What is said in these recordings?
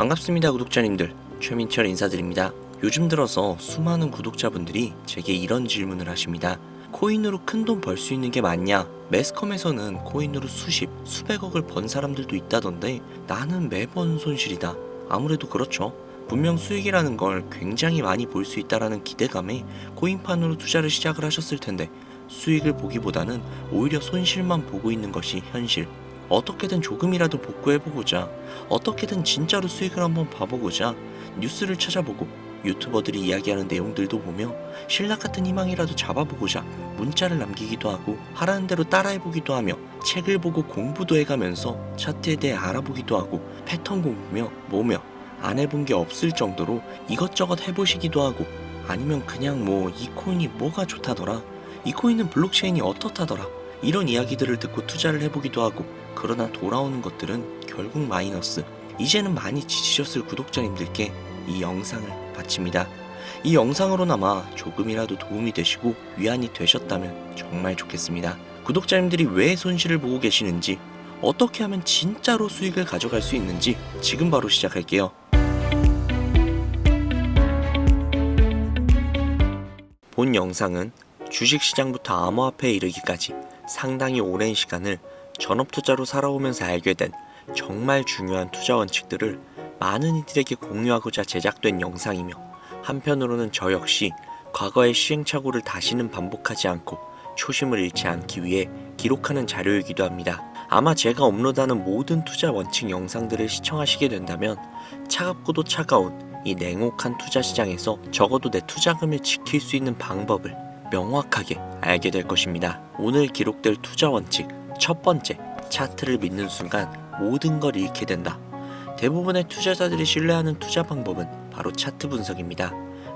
반갑습니다 구독자님들. 최민철 인사드립니다. 요즘 들어서 수많은 구독자분들이 제게 이런 질문을 하십니다. 코인으로 큰 돈 벌 수 있는 게 맞냐? 매스컴에서는 코인으로 수십 수백억을 번 사람들도 있다던데 나는 매번 손실이다. 아무래도 그렇죠. 분명 수익이라는 걸 굉장히 많이 볼 수 있다라는 기대감에 코인판으로 투자를 시작을 하셨을 텐데 수익을 보기보다는 오히려 손실만 보고 있는 것이 현실 어떻게든 조금이라도 복구해보고자 어떻게든 진짜로 수익을 한번 봐보고자 뉴스를 찾아보고 유튜버들이 이야기하는 내용들도 보며 신락 같은 희망이라도 잡아보고자 문자를 남기기도 하고 하라는 대로 따라해보기도 하며 책을 보고 공부도 해가면서 차트에 대해 알아보기도 하고 패턴 공부며 뭐며 안 해본 게 없을 정도로 이것저것 해보시기도 하고 아니면 그냥 뭐 이 코인이 뭐가 좋다더라 이 코인은 블록체인이 어떻다더라 이런 이야기들을 듣고 투자를 해보기도 하고 그러나 돌아오는 것들은 결국 마이너스. 이제는 많이 지치셨을 구독자님들께 이 영상을 바칩니다. 이 영상으로나마 조금이라도 도움이 되시고 위안이 되셨다면 정말 좋겠습니다. 구독자님들이 왜 손실을 보고 계시는지, 어떻게 하면 진짜로 수익을 가져갈 수 있는지 지금 바로 시작할게요. 본 영상은 주식시장부터 암호화폐에 이르기까지 상당히 오랜 시간을 전업 투자로 살아오면서 알게 된 정말 중요한 투자 원칙들을 많은 이들에게 공유하고자 제작된 영상이며 한편으로는 저 역시 과거의 시행착오를 다시는 반복하지 않고 초심을 잃지 않기 위해 기록하는 자료이기도 합니다. 아마 제가 업로드하는 모든 투자 원칙 영상들을 시청하시게 된다면 차갑고도 차가운 이 냉혹한 투자 시장에서 적어도 내 투자금을 지킬 수 있는 방법을 명확하게 알게 될 것입니다. 오늘 기록될 투자 원칙 첫 번째, 차트를 믿는 순간 모든 걸 잃게 된다. 대부분의 투자자들이 신뢰하는 투자 방법은 바로 차트 분석입니다.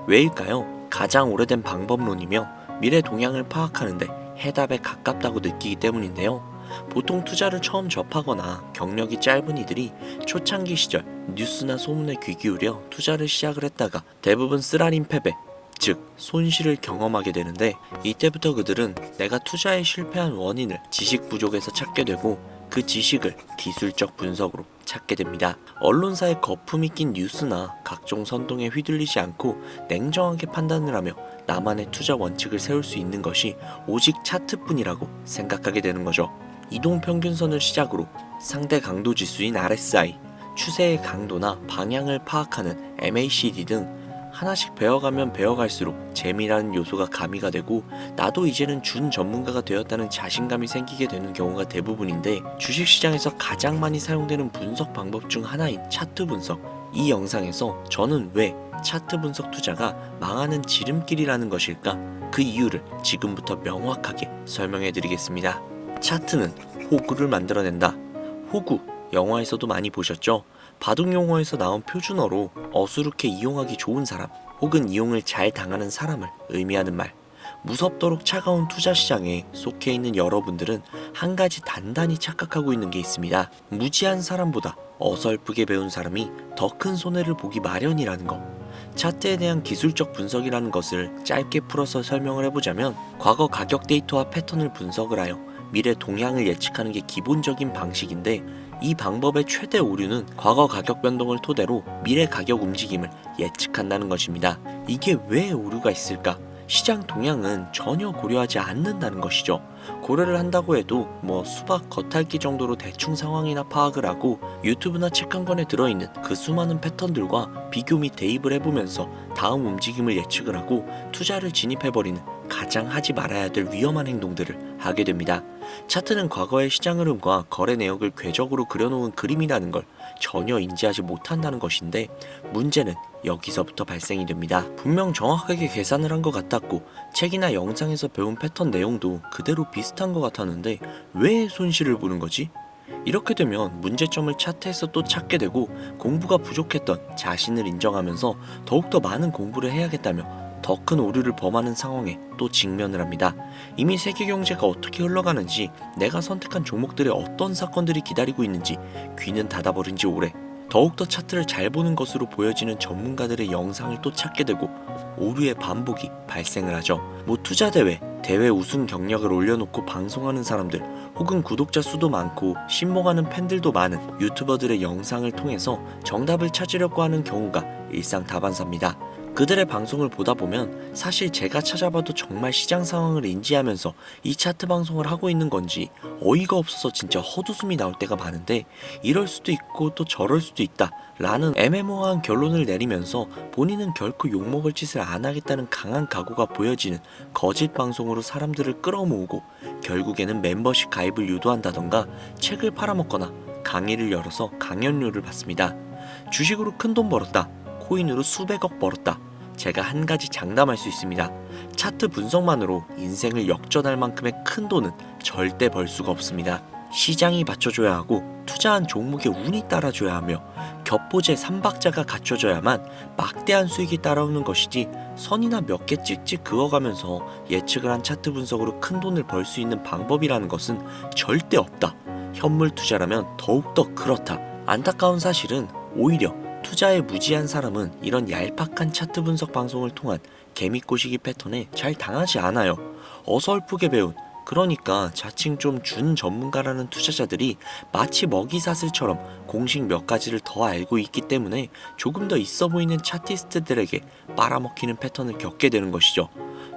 왜일까요? 가장 오래된 방법론이며 미래 동향을 파악하는데 해답에 가깝다고 느끼기 때문인데요. 보통 투자를 처음 접하거나 경력이 짧은 이들이 초창기 시절 뉴스나 소문에 귀 기울여 투자를 시작을 했다가 대부분 쓰라린 패배, 즉 손실을 경험하게 되는데 이때부터 그들은 내가 투자에 실패한 원인을 지식 부족에서 찾게 되고 그 지식을 기술적 분석으로 찾게 됩니다. 언론사의 거품이 낀 뉴스나 각종 선동에 휘둘리지 않고 냉정하게 판단을 하며 나만의 투자 원칙을 세울 수 있는 것이 오직 차트뿐이라고 생각하게 되는 거죠. 이동 평균선을 시작으로 상대 강도 지수인 RSI, 추세의 강도나 방향을 파악하는 MACD 등 하나씩 배워가면 배워갈수록 재미라는 요소가 가미가 되고 나도 이제는 준 전문가가 되었다는 자신감이 생기게 되는 경우가 대부분인데 주식시장에서 가장 많이 사용되는 분석 방법 중 하나인 차트 분석. 이 영상에서 저는 왜 차트 분석 투자가 망하는 지름길이라는 것일까? 그 이유를 지금부터 명확하게 설명해 드리겠습니다. 차트는 호구를 만들어낸다. 호구 영화에서도 많이 보셨죠 바둑 용어에서 나온 표준어로 어수룩해 이용하기 좋은 사람 혹은 이용을 잘 당하는 사람을 의미하는 말. 무섭도록 차가운 투자 시장에 속해 있는 여러분들은 한 가지 단단히 착각하고 있는 게 있습니다. 무지한 사람보다 어설프게 배운 사람이 더 큰 손해를 보기 마련이라는 것. 차트에 대한 기술적 분석이라는 것을 짧게 풀어서 설명을 해보자면 과거 가격 데이터와 패턴을 분석을 하여 미래 동향을 예측하는 게 기본적인 방식인데 이 방법의 최대 오류는 과거 가격 변동을 토대로 미래 가격 움직임을 예측한다는 것입니다. 이게 왜 오류가 있을까? 시장 동향은 전혀 고려하지 않는다는 것이죠. 고려를 한다고 해도 뭐 수박 겉핥기 정도로 대충 상황이나 파악을 하고 유튜브나 책 한 권에 들어있는 그 수많은 패턴들과 비교 및 대입을 해보면서 다음 움직임을 예측을 하고 투자를 진입해버리는 가장 하지 말아야 될 위험한 행동들을 하게 됩니다. 차트는 과거의 시장 흐름과 거래 내역을 궤적으로 그려놓은 그림이라는 걸 전혀 인지하지 못한다는 것인데 문제는 여기서부터 발생이 됩니다. 분명 정확하게 계산을 한 것 같았고 책이나 영상에서 배운 패턴 내용도 그대로 비슷한 것 같았는데 왜 손실을 보는 거지? 이렇게 되면 문제점을 차트에서 또 찾게 되고 공부가 부족했던 자신을 인정하면서 더욱더 많은 공부를 해야겠다며 더 큰 오류를 범하는 상황에 또 직면을 합니다. 이미 세계 경제가 어떻게 흘러가는지, 내가 선택한 종목들의 어떤 사건들이 기다리고 있는지 귀는 닫아버린 지 오래. 더욱더 차트를 잘 보는 것으로 보여지는 전문가들의 영상을 또 찾게 되고 오류의 반복이 발생을 하죠. 뭐 투자 대회, 대회 우승 경력을 올려놓고 방송하는 사람들, 혹은 구독자 수도 많고 신봉하는 팬들도 많은 유튜버들의 영상을 통해서 정답을 찾으려고 하는 경우가 일상 다반사입니다. 그들의 방송을 보다 보면 사실 제가 찾아봐도 정말 시장 상황을 인지하면서 이 차트 방송을 하고 있는 건지 어이가 없어서 진짜 헛웃음이 나올 때가 많은데 이럴 수도 있고 또 저럴 수도 있다 라는 애매모호한 결론을 내리면서 본인은 결코 욕먹을 짓을 안 하겠다는 강한 각오가 보여지는 거짓 방송으로 사람들을 끌어모으고 결국에는 멤버십 가입을 유도한다던가 책을 팔아먹거나 강의를 열어서 강연료를 받습니다. 주식으로 큰 돈 벌었다. 코인으로 수백억 벌었다. 제가 한 가지 장담할 수 있습니다. 차트 분석만으로 인생을 역전할 만큼의 큰 돈은 절대 벌 수가 없습니다. 시장이 받쳐줘야 하고 투자한 종목의 운이 따라줘야 하며 겹보제 3박자가 갖춰져야만 막대한 수익이 따라오는 것이지 선이나 몇 개 찍찍 그어가면서 예측을 한 차트 분석으로 큰 돈을 벌 수 있는 방법이라는 것은 절대 없다. 현물 투자라면 더욱더 그렇다. 안타까운 사실은 오히려 투자에 무지한 사람은 이런 얄팍한 차트 분석 방송을 통한 개미꼬시기 패턴에 잘 당하지 않아요. 어설프게 배운 그러니까 자칭 좀 준 전문가라는 투자자들이 마치 먹이사슬처럼 공식 몇 가지를 더 알고 있기 때문에 조금 더 있어 보이는 차티스트들에게 빨아먹히는 패턴을 겪게 되는 것이죠.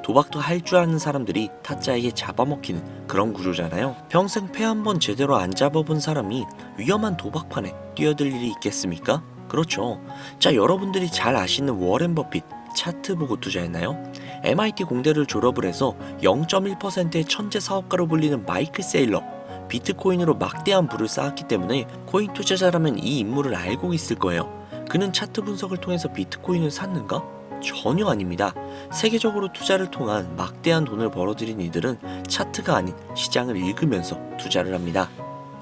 도박도 할 줄 아는 사람들이 타짜에게 잡아먹히는 그런 구조잖아요. 평생 패 한 번 제대로 안 잡아본 사람이 위험한 도박판에 뛰어들 일이 있겠습니까? 그렇죠. 자, 여러분들이 잘 아시는 워렌 버핏 차트 보고 투자했나요? MIT 공대를 졸업을 해서 0.1%의 천재 사업가로 불리는 마이클 세일러 비트코인으로 막대한 부를 쌓았기 때문에 코인 투자자라면 이 인물을 알고 있을 거예요. 그는 차트 분석을 통해서 비트코인을 샀는가? 전혀 아닙니다. 세계적으로 투자를 통한 막대한 돈을 벌어들인 이들은 차트가 아닌 시장을 읽으면서 투자를 합니다.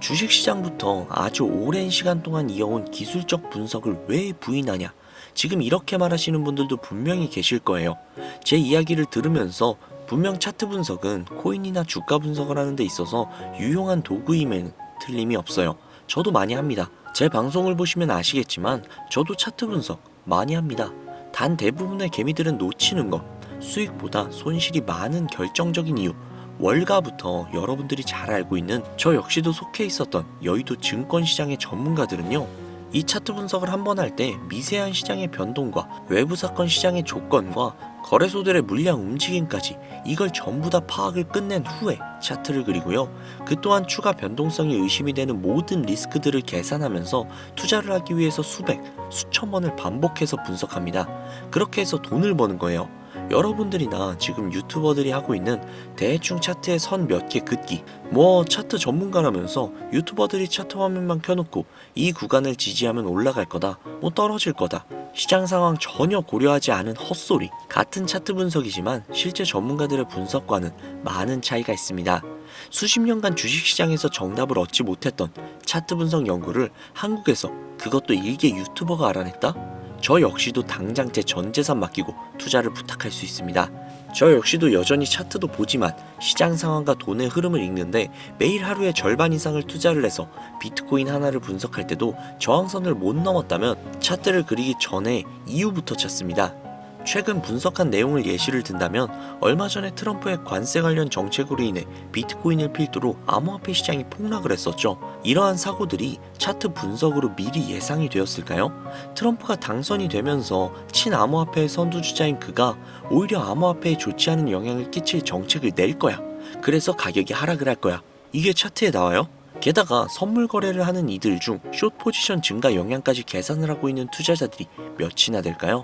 주식시장부터 아주 오랜 시간 동안 이어온 기술적 분석을 왜 부인하냐? 지금 이렇게 말하시는 분들도 분명히 계실 거예요. 제 이야기를 들으면서 분명 차트 분석은 코인이나 주가 분석을 하는 데 있어서 유용한 도구임에는 틀림이 없어요. 저도 많이 합니다. 제 방송을 보시면 아시겠지만 저도 차트 분석 많이 합니다. 단 대부분의 개미들은 놓치는 것, 수익보다 손실이 많은 결정적인 이유, 월가부터 여러분들이 잘 알고 있는 저 역시도 속해 있었던 여의도 증권시장의 전문가들은요. 이 차트 분석을 한 번 할 때 미세한 시장의 변동과 외부 사건 시장의 조건과 거래소들의 물량 움직임까지 이걸 전부 다 파악을 끝낸 후에 차트를 그리고요. 그 또한 추가 변동성이 의심이 되는 모든 리스크들을 계산하면서 투자를 하기 위해서 수백, 수천 번을 반복해서 분석합니다. 그렇게 해서 돈을 버는 거예요. 여러분들이나 지금 유튜버들이 하고 있는 대충 차트에 선몇 개 긋기 뭐 차트 전문가라면서 유튜버들이 차트 화면만 켜놓고 이 구간을 지지하면 올라갈 거다 뭐 떨어질 거다 시장 상황 전혀 고려하지 않은 헛소리 같은 차트 분석이지만 실제 전문가들의 분석과는 많은 차이가 있습니다 수십 년간 주식시장에서 정답을 얻지 못했던 차트 분석 연구를 한국에서 그것도 일개 유튜버가 알아냈다? 저 역시도 당장 제 전 재산 맡기고 투자를 부탁할 수 있습니다. 저 역시도 여전히 차트도 보지만 시장 상황과 돈의 흐름을 읽는데 매일 하루에 절반 이상을 투자를 해서 비트코인 하나를 분석할 때도 저항선을 못 넘었다면 차트를 그리기 전에 이유부터 찾습니다. 최근 분석한 내용을 예시를 든다면 얼마 전에 트럼프의 관세 관련 정책으로 인해 비트코인을 필두로 암호화폐 시장이 폭락을 했었죠. 이러한 사고들이 차트 분석으로 미리 예상이 되었을까요? 트럼프가 당선이 되면서 친암호화폐의 선두주자인 그가 오히려 암호화폐에 좋지 않은 영향을 끼칠 정책을 낼 거야. 그래서 가격이 하락을 할 거야. 이게 차트에 나와요? 게다가 선물 거래를 하는 이들 중 숏 포지션 증가 영향까지 계산을 하고 있는 투자자들이 몇이나 될까요?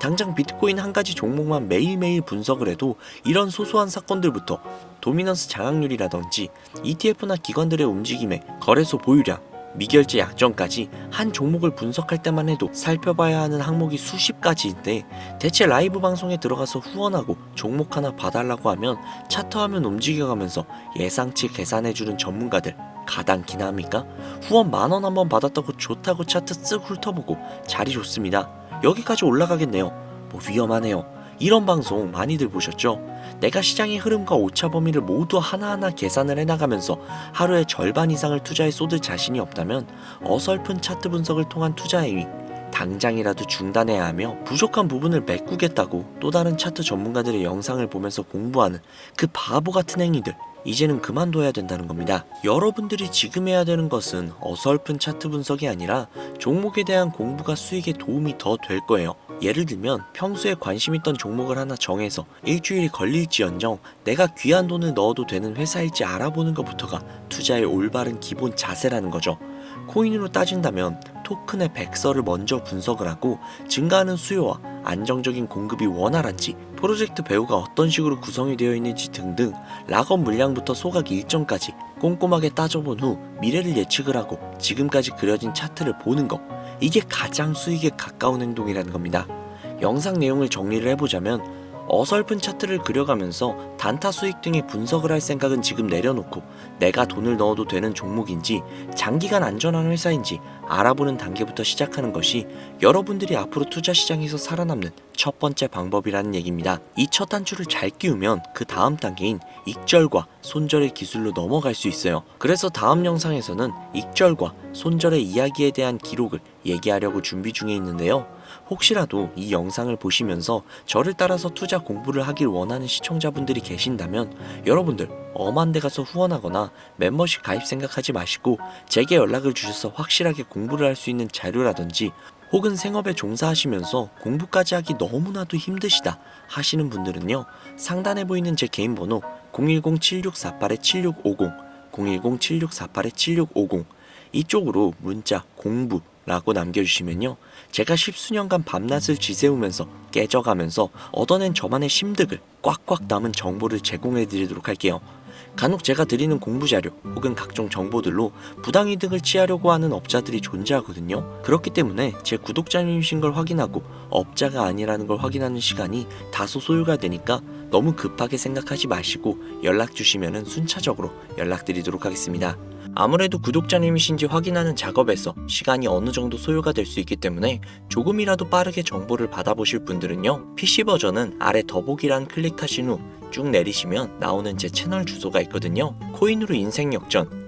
당장 비트코인 한 가지 종목만 매일매일 분석을 해도 이런 소소한 사건들부터 도미넌스 장악률이라든지 ETF나 기관들의 움직임에 거래소 보유량, 미결제 약정까지 한 종목을 분석할 때만 해도 살펴봐야 하는 항목이 수십 가지인데 대체 라이브 방송에 들어가서 후원하고 종목 하나 봐달라고 하면 차트 화면 움직여가면서 예상치 계산해주는 전문가들 가당키나 합니까? 후원 만원 한번 받았다고 좋다고 차트 쓱 훑어보고 자리 좋습니다. 여기까지 올라가겠네요. 뭐 위험하네요. 이런 방송 많이들 보셨죠? 내가 시장의 흐름과 오차 범위를 모두 하나하나 계산을 해나가면서 하루에 절반 이상을 투자에 쏟을 자신이 없다면 어설픈 차트 분석을 통한 투자 행위 당장이라도 중단해야 하며 부족한 부분을 메꾸겠다고 또 다른 차트 전문가들의 영상을 보면서 공부하는 그 바보 같은 행위들 이제는 그만둬야 된다는 겁니다. 여러분들이 지금 해야 되는 것은 어설픈 차트 분석이 아니라 종목에 대한 공부가 수익에 도움이 더 될 거예요. 예를 들면 평소에 관심 있던 종목을 하나 정해서 일주일이 걸릴지언정 내가 귀한 돈을 넣어도 되는 회사일지 알아보는 것부터가 투자의 올바른 기본 자세라는 거죠. 코인으로 따진다면 토큰의 백서를 먼저 분석을 하고 증가하는 수요와 안정적인 공급이 원활한지 프로젝트 배우가 어떤 식으로 구성이 되어 있는지 등등 락업 물량부터 소각 일정까지 꼼꼼하게 따져본 후 미래를 예측을 하고 지금까지 그려진 차트를 보는 것 이게 가장 수익에 가까운 행동이라는 겁니다. 영상 내용을 정리를 해보자면 어설픈 차트를 그려가면서 단타 수익 등의 분석을 할 생각은 지금 내려놓고 내가 돈을 넣어도 되는 종목인지 장기간 안전한 회사인지 알아보는 단계부터 시작하는 것이 여러분들이 앞으로 투자 시장에서 살아남는 첫 번째 방법이라는 얘기입니다. 이 첫 단추를 잘 끼우면 그 다음 단계인 익절과 손절의 기술로 넘어갈 수 있어요. 그래서 다음 영상에서는 익절과 손절의 이야기에 대한 기록을 얘기하려고 준비 중에 있는데요. 혹시라도 이 영상을 보시면서 저를 따라서 투자 공부를 하길 원하는 시청자분들이 계신다면 여러분들 엄한 데 가서 후원하거나 멤버십 가입 생각하지 마시고 제게 연락을 주셔서 확실하게 공부를 할 수 있는 자료라든지 혹은 생업에 종사하시면서 공부까지 하기 너무나도 힘드시다 하시는 분들은요 상단에 보이는 제 개인 번호 010-7648-7650 010-7648-7650 이쪽으로 문자 공부 라고 남겨주시면요 제가 십수년간 밤낮을 지새우면서 깨져가면서 얻어낸 저만의 심득을 꽉꽉 담은 정보를 제공해 드리도록 할게요 간혹 제가 드리는 공부 자료 혹은 각종 정보들로 부당 이득을 취하려고 하는 업자들이 존재하거든요. 그렇기 때문에 제 구독자님이신 걸 확인하고 업자가 아니라는 걸 확인하는 시간이 다소 소요가 되니까 너무 급하게 생각하지 마시고 연락 주시면 순차적으로 연락드리도록 하겠습니다. 아무래도 구독자님이신지 확인하는 작업에서 시간이 어느 정도 소요가 될 수 있기 때문에 조금이라도 빠르게 정보를 받아보실 분들은요 PC 버전은 아래 더보기란 클릭하신 후 쭉 내리시면 나오는 제 채널 주소가 있거든요. 코인으로 인생 역전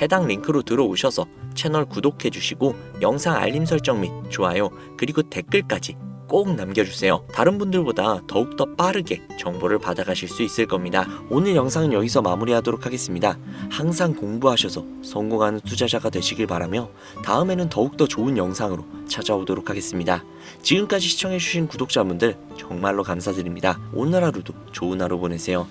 해당 링크로 들어오셔서 채널 구독해 주시고 영상 알림 설정 및 좋아요 그리고 댓글까지 꼭 남겨주세요. 다른 분들보다 더욱더 빠르게 정보를 받아가실 수 있을 겁니다. 오늘 영상은 여기서 마무리하도록 하겠습니다. 항상 공부하셔서 성공하는 투자자가 되시길 바라며 다음에는 더욱더 좋은 영상으로 찾아오도록 하겠습니다. 지금까지 시청해주신 구독자분들 정말로 감사드립니다. 오늘 하루도 좋은 하루 보내세요.